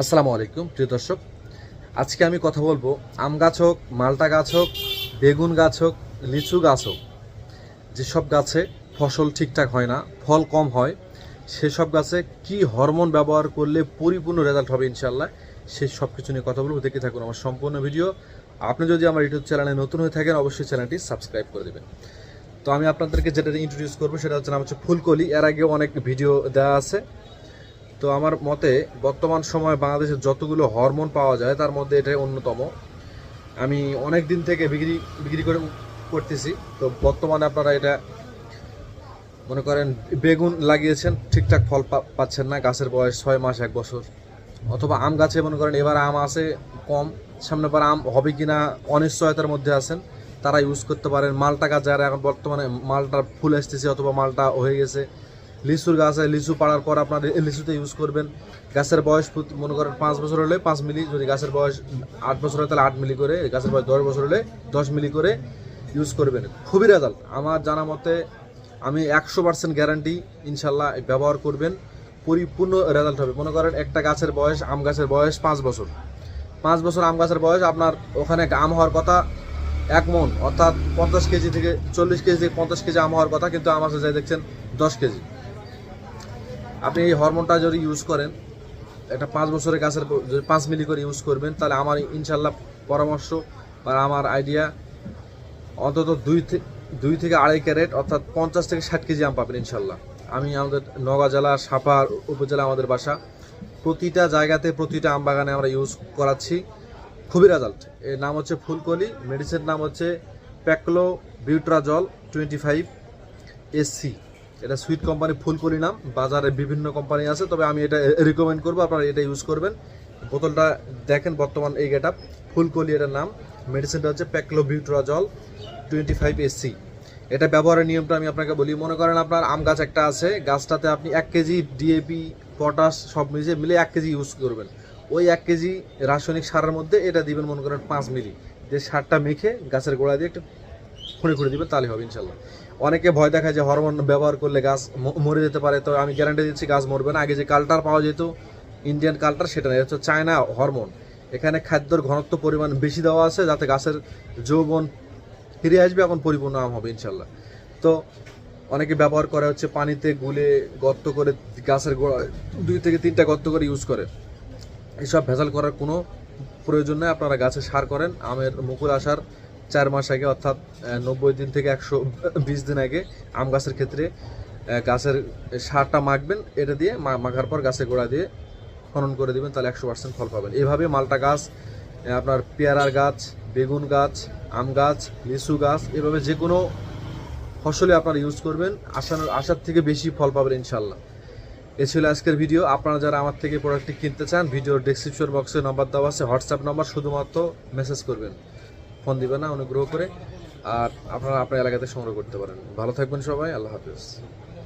আসসালামু আলাইকুম, প্রিয় দর্শক। আজকে আমি কথা বলব আম গাছ হোক মালটা গাছ হোক, বেগুন গাছ হোক, লিচু গাছ হোক, যেসব গাছে ফসল ঠিকঠাক হয় না, ফল কম হয়, সেসব গাছে কি হরমোন ব্যবহার করলে পরিপূর্ণ রেজাল্ট হবে ইনশাল্লাহ সেই সব কিছু নিয়ে কথা বলব। দেখে থাকুন আমার সম্পূর্ণ ভিডিও। আপনি যদি আমার ইউটিউব চ্যানেলে নতুন হয়ে থাকেন, অবশ্যই চ্যানেলটি সাবস্ক্রাইব করে দেবেন। তো আমি আপনাদেরকে যেটা ইন্ট্রোডিউস করব, সেটা হচ্ছে নাম হচ্ছে ফুলকলি। এর আগে অনেক ভিডিও দেওয়া আছে। তো আমার মতে বর্তমান সময়ে বাংলাদেশে যতগুলো হরমোন পাওয়া যায়, তার মধ্যে এটাই অন্যতম। আমি অনেক দিন থেকে বিক্রি বিক্রি করে করতেছি। তো বর্তমানে আপনারা এটা, মনে করেন বেগুন লাগিয়েছেন, ঠিকঠাক ফল পাচ্ছেন না, গাছের বয়স ছয় মাস, এক বছর। অথবা আম গাছে, মনে করেন এবার আম আছে কম, সামনে পর আম হবে কি না অনিশ্চয়তার মধ্যে আছেন, তারা ইউজ করতে পারেন। মালটা গাছ যারা এখন বর্তমানে মালটা ফুল আসতেছে, অথবা মালটা হয়ে গেছে। লিচুর গাছ হয় লিচু পাড়ার পর আপনার লিচুতে ইউজ করবেন। গাছের বয়স মনে করেন পাঁচ বছর হলে পাঁচ মিলি, যদি গাছের বয়স আট বছর হয় তাহলে আট মিলি করে গাছের বয়স দশ বছর হলে দশ মিলি করে ইউজ করবেন। খুবই রেজাল্ট আমার জানা মতে আমি একশো পার্সেন্ট গ্যারান্টি ইনশাল্লাহ ব্যবহার করবেন। পরিপূর্ণ রেজাল্ট হবে। মনে করেন একটা গাছের বয়স, আম গাছের বয়স পাঁচ বছর। পাঁচ বছর আম গাছের বয়স, আপনার ওখানে আম হওয়ার কথা এক মন, অর্থাৎ পঞ্চাশ কেজি থেকে চল্লিশ কেজি থেকে পঞ্চাশ কেজি আম হওয়ার কথা, কিন্তু আমার যাই দেখছেন, দশ কেজি। আপনি এই হরমোনটা যদি ইউজ করেন, একটা পাঁচ বছরের গাছের যদি পাঁচ মিলি করে ইউজ করবেন, তাহলে আমার ইনশাল্লাহ পরামর্শ বা আমার আইডিয়া অন্তত দুই দুই থেকে আড়াই ক্যারেট, অর্থাৎ পঞ্চাশ থেকে ষাট কেজি আম পাবেন ইনশাল্লাহ আমি আমাদের নওগাঁ জেলা সাপার উপজেলা আমাদের বাসা। প্রতিটা জায়গাতে প্রতিটা আম বাগানে আমরা ইউজ করাচ্ছি। খুবই রেজাল্ট এর নাম হচ্ছে ফুলকলি মেডিসিন নাম হচ্ছে paclobutrazol twenty five SC এটা সুইট কোম্পানি ফুলকলি নাম। বাজারে বিভিন্ন কোম্পানি আছে, তবে আমি এটা রিকমেন্ড করব, আপনারা এটা ইউজ করবেন। বোতলটা দেখেন বর্তমান এই গেট আপ ফুলকলি এটার নাম। মেডিসিনটা হচ্ছে paclobutrazol twenty five SC এটা ব্যবহারের নিয়মটা আমি আপনাকে বলি। মনে করেন আপনার আম গাছ একটা আছে, গাছটাতে আপনি এক কেজি ডিএপি পটাশ সব মিলিয়ে মিলে এক কেজি ইউজ করবেন। ওই এক কেজি রাসায়নিক সারের মধ্যে এটা দিবেন মনে করেন পাঁচ মিলি। যে সারটা মেখে গাছের গোড়া দিয়ে একটু খুঁড়ে খুঁড়ে দিবেন তাহলে হবে ইনশাল্লাহ। অনেকে ভয় দেখায় যে হরমোন ব্যবহার করলে গাছ মরে যেতে পারে। তো আমি গ্যারান্টি দিচ্ছি গাছ মরবে না। আগে যে কালটার পাওয়া যেত ইন্ডিয়ান কালটার সেটা নেই। হচ্ছে চায়না হরমোন এখানে খাদ্যর ঘনত্ব পরিমাণ বেশি দেওয়া আছে যাতে গাছের যৌবন ফিরে আসবে এখন পরিপূর্ণ আম হবে ইনশাল্লাহ তো অনেকে ব্যবহার করে হচ্ছে পানিতে গুলে গর্ত করে গাছের গোড়া, দুই থেকে তিনটা গর্ত করে ইউজ করে। এসব ভেজাল করার কোনো প্রয়োজন নেই। আপনারা গাছে সার করেন, আমের মুকুল আসার চার মাস আগে, অর্থাৎ নব্বই দিন থেকে একশো বিশ দিন আগে আম গাছের ক্ষেত্রে গাছের সারটা মাখবেন, এটা দিয়ে মাখার পর গাছের গোড়া দিয়ে খনন করে দেবেন, তাহলে একশো পার্সেন্ট ফল পাবেন। এভাবে মালটা গাছ আপনার পেয়ারার গাছ, বেগুন গাছ, আম গাছ, লিচু গাছ, এভাবে যে কোনো ফসলে আপনারা ইউজ করবেন, আশার আশার থেকে বেশি ফল পাবেন ইনশাল্লাহ এ ছিল আজকের ভিডিও আপনারা যারা আমার থেকে প্রোডাক্টটি কিনতে চান ভিডিওর ডেসক্রিপশন বক্সে নম্বর দেওয়া আছে হোয়াটসঅ্যাপ নম্বর শুধুমাত্র মেসেজ করবেন। ফোন দিবেন না অনুগ্রহ করে আর আপনারা আপনার এলাকাতে সংগ্রহ করতে পারেন। ভালো থাকবেন সবাই, আল্লাহ হাফিজ।